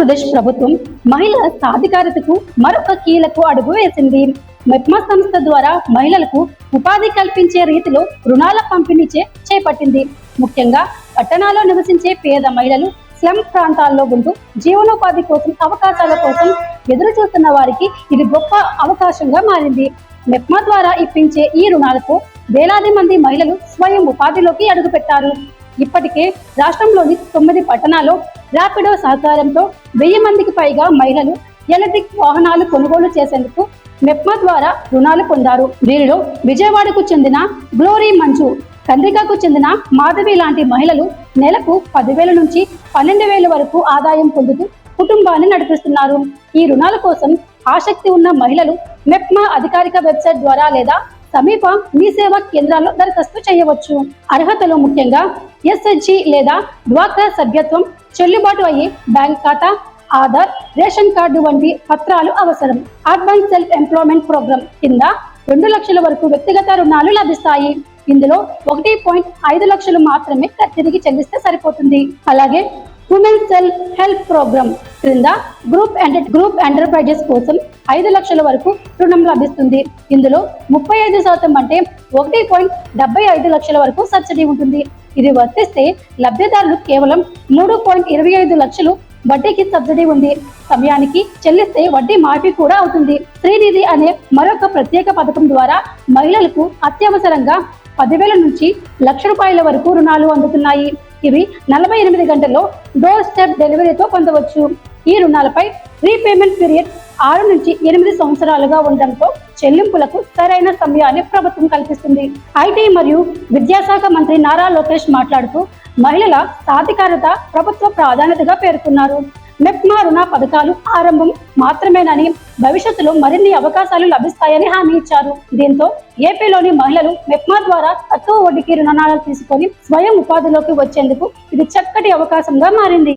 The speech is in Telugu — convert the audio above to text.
ఆంధ్రప్రదేశ్ ప్రభుత్వం మహిళల సాధికారతకు మరొక కీలకు అడుగు వేసింది. మెప్మా సంస్థ ద్వారా మహిళలకు ఉపాధి కల్పించే రీతిలో రుణాల పంపిణీ చేపట్టింది. ముఖ్యంగా పట్టణాల్లో నివసించే పేద మహిళలు స్లమ్ ప్రాంతాల్లో ఉంటూ జీవనోపాధి కోసం అవకాశాల కోసం ఎదురు చూస్తున్న వారికి ఇది గొప్ప అవకాశంగా మారింది. మెప్మా ద్వారా ఇప్పించే ఈ రుణాలకు వేలాది మంది మహిళలు స్వయం ఉపాధిలోకి అడుగుపెట్టారు. ఇప్పటికే రాష్ట్రంలోని తొమ్మిది పట్టణాల్లో ర్యాపిడో సహకారంతో వెయ్యి మందికి పైగా మహిళలు ఎలక్ట్రిక్ వాహనాలు కొనుగోలు చేసేందుకు మెప్మా ద్వారా రుణాలు పొందారు. వీరిలో విజయవాడకు చెందిన గ్లోరీ మంజు కంద్రికకు చెందిన మాధవి లాంటి మహిళలు నెలకు పదివేల నుంచి పన్నెండు వేల వరకు ఆదాయం పొందుతూ కుటుంబాన్ని నడిపిస్తున్నారు. ఈ రుణాల కోసం ఆసక్తి ఉన్న మహిళలు మెప్మా అధికారిక వెబ్సైట్ ద్వారా లేదా సమీప మీ సేవా కేంద్రాల్లో దరఖాస్తు చేయవచ్చు. అర్హతలు ముఖ్యంగా ఎస్హెచ్జి లేదా డ్వాక్రా సభ్యత్వం చెల్లుబాటు అయ్యే బ్యాంక్ ఖాతా ఆధార్ రేషన్ కార్డు వంటి పత్రాలు అవసరం. అర్బన్ సెల్ఫ్ ఎంప్లాయ్మెంట్ ప్రోగ్రామ్ కింద రెండు లక్షల వరకు వ్యక్తిగత రుణాలు లభిస్తాయి. ఇందులో ఒకటి పాయింట్ ఐదు లక్షలు మాత్రమే తిరిగి చెల్లిస్తే సరిపోతుంది. అలాగే ఉమెన్ సెల్ఫ్ హెల్ప్ ప్రోగ్రామ్ క్రింద గ్రూప్ ఎంటర్ గ్రూప్ ఎంటర్ప్రైజెస్ కోసం ఐదు లక్షల వరకు రుణం లభిస్తుంది. ఇందులో ముప్పై ఐదు శాతం అంటే ఒకటి పాయింట్ డెబ్బై ఐదు లక్షల వరకు సబ్సిడీ ఉంటుంది. ఇది వర్తిస్తే లబ్ధిదారులు కేవలం మూడు పాయింట్ ఇరవై ఐదు లక్షలు వడ్డీకి సబ్సిడీ ఉంది. సమయానికి చెల్లిస్తే వడ్డీ మాఫీ కూడా అవుతుంది. శ్రీనిధి అనే మరొక ప్రత్యేక పథకం ద్వారా మహిళలకు అత్యవసరంగా పదివేల నుంచి లక్ష రూపాయల వరకు రుణాలు అందుతున్నాయి. ఇవి నలభై ఎనిమిది గంటల్లో డోర్ స్టెప్ డెలివరీతో పొందవచ్చు. ఈ రుణాలపై రీపేమెంట్ పీరియడ్ ఆరు నుంచి ఎనిమిది సంవత్సరాలుగా ఉండడంతో చెల్లింపులకు సరైన సమయాన్ని ప్రభుత్వం కల్పిస్తుంది. ఐటీ మరియు విద్యాశాఖ మంత్రి నారా లోకేష్ మాట్లాడుతూ మహిళల సాధికారత ప్రభుత్వ ప్రాధాన్యతగా పేర్కొన్నారు. మెప్మా రుణ పథకాలు ఆరంభం మాత్రమేనని భవిష్యత్తులో మరిన్ని అవకాశాలు లభిస్తాయని హామీ ఇచ్చారు. దీంతో ఏపీలోని మహిళలు మెప్మా ద్వారా తక్కువ వడ్డీకి రుణాలు తీసుకొని స్వయం ఉపాధిలోకి వచ్చేందుకు ఇది చక్కటి అవకాశంగా మారింది.